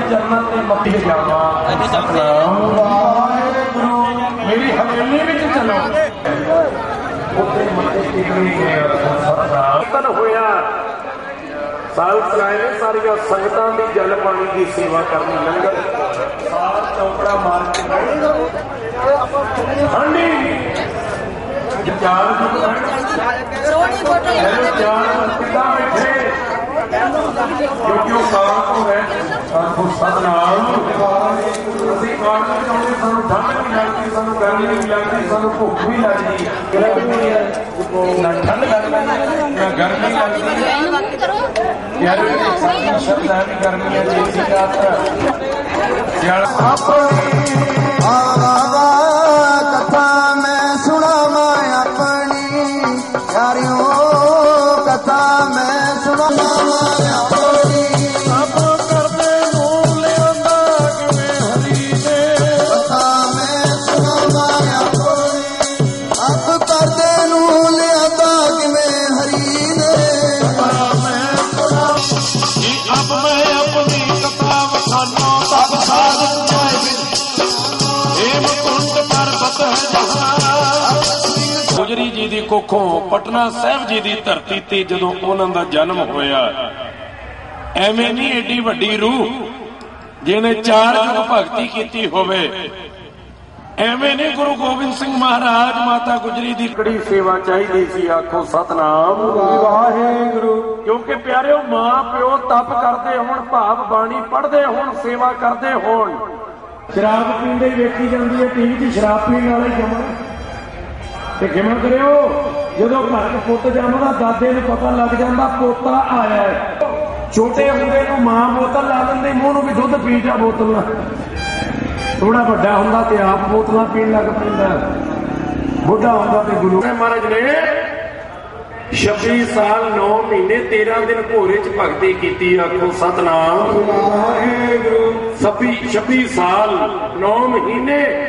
ਚਰਨਾਂ ਤੇ ਮੱਥੇ ਜਾਵਾਂ ਸਤਨਾਮ ਵਾਹਿਗੁਰੂ ਮੇਰੀ ਹਵੇਲੀ ਵਿੱਚ ਚਲੋ ਉੱਤੇ ਮੱਥੇ ਟੇਕਣੇ ਗਏ ਸਤਨਾਮ ਤਨ ਹੋਇਆ ਸਾਲ ਸਲਾਏ ਨੇ ਸਾਰੀਆਂ ਸੰਗਤਾਂ ਦੀ ਜਲ ਪਾਣੀ ਦੀ ਸੇਵਾ ਕਰਨੀ ਲੰਗਰ ਸਾਰਾ ਚੌਕੜਾ ਮਾਰ ਕੇ ਹਾਂਡੀ ਚਾਰ ਸੋਹਣੀ ਫੋਟੋ ਇਹਨੂੰ ਚਾਰ ਕਿੱਦਾਂ ਬੈਠੇ ਕਿਉਂਕਿ ਉਹ ਸਾਰਾ ਤੋਂ ਹੈ ਆਖੋ ਸਤਨਾਮ ਅਸੀਂ ਕਾਣ ਵਿੱਚ ਆਉਂਦੇ ਸਾਨੂੰ ਠੰਡ ਨਹੀਂ ਲੱਗਦੀ ਸਾਨੂੰ ਗਰਮੀ ਨਹੀਂ ਲੱਗਦੀ ਸਾਨੂੰ ਭੁੱਖ ਵੀ ਲੱਗਦੀ ਨਾ ਠੰਡ ਲੱਗਦੀ ਨਾ ਗਰਮੀ ਲੱਗਦੀ ਐਨ ਵਕਤ ਕਰੋ ਯਾਰ ਸ਼ਰਦਾ ਵੀ ਗਰਮੀਆਂ ਚ ਇਸੇ ਰਾਤ ਸਿਆਲ ਆਪਣੀ ਆਪਣੀ ਕਥਾ ਵਖਾਨੋ ਤਬ ਸਾਧ ਜਾਏ ਏਮ ਕੁੰਡ ਪਰਬਤ ਹੈ ਜਹਾਂ ਗੁਜਰੀ ਜੀ ਦੀ ਕੋਖੋਂ ਪਟਨਾ ਸਾਹਿਬ ਜੀ ਦੀ ਧਰਤੀ ਤੇ ਜਦੋਂ ਉਹਨਾਂ ਦਾ ਜਨਮ ਹੋਇਆ, ਐਵੇਂ ਨਹੀਂ ਏਡੀ ਵੱਡੀ ਰੂਹ ਜਿਹਨੇ ਚਾਰ ਯੁਗ ਭਗਤੀ ਕੀਤੀ ਹੋਵੇ ਐਵੇਂ ਨਹੀਂ ਗੁਰੂ ਗੋਬਿੰਦ ਸਿੰਘ ਮਹਾਰਾਜ ਮਾਤਾ ਗੁਜਰੀ ਦੀ ਕੜੀ ਸੇਵਾ ਚਾਹੀਦੀ ਸੀ ਆਖੋ ਸਤਨਾਮ। ਵਾਹਿਗੁਰੂ। ਕਿਉਂਕਿ ਪਿਆਰਿਓ ਮਾਂ ਪਿਓ ਤਪ ਕਰਦੇ ਹੋਣ ਭਾਵ ਬਾਣੀ ਪੜ੍ਹਦੇ ਹੋਣ ਸੇਵਾ ਕਰਦੇ ਹੋਣ। ਸ਼ਰਾਬ ਪੀਂਦੇ ਹੀ ਵੇਖੀ ਜਾਂਦੀ ਹੈ ਟੀਵੀ 'ਚ ਸ਼ਰਾਬ ਪੀਣ ਵਾਲੇ ਜਮਾ ਤੇ ਕਿਵੇਂ ਕਰਿਓ ਜਦੋਂ ਘਰ 'ਚ ਪੁੱਤ ਜੰਮਦਾ ਦਾਦੇ ਨੂੰ ਪਤਾ ਲੱਗ ਜਾਂਦਾ ਪੋਤਾ ਆਇਆ ਛੋਟੇ ਹੁੰਦੇ ਨੂੰ ਮਾਂ ਬੋਤਲ ਲਾ ਦਿੰਦੀ ਮੂੰਹ ਨੂੰ ਵੀ ਦੁੱਧ ਪੀ ਜਾ ਬੋਤਲ ਨਾਲ। ਥੋੜਾ ਵੱਡਾ ਹੁੰਦਾ ਤੇ ਆਪ ਬੋਤਲਾਂ ਪੀਣ ਲੱਗ ਪੈਂਦਾ। ਬੁੱਢਾ ਹੁੰਦਾ ਤੇ ਗੁਰੂ ਮਹਾਰਾਜ ਨੇ 26 ਸਾਲ 9 ਮਹੀਨੇ 13 ਦਿਨ ਭੋਰੇ ਚ ਭਗਤੀ ਕੀਤੀ ਆਖੋ ਸਤਨਾਮ। ਵਾਹਿਗੁਰੂ। 26 26 ਸਾਲ 9 ਮਹੀਨੇ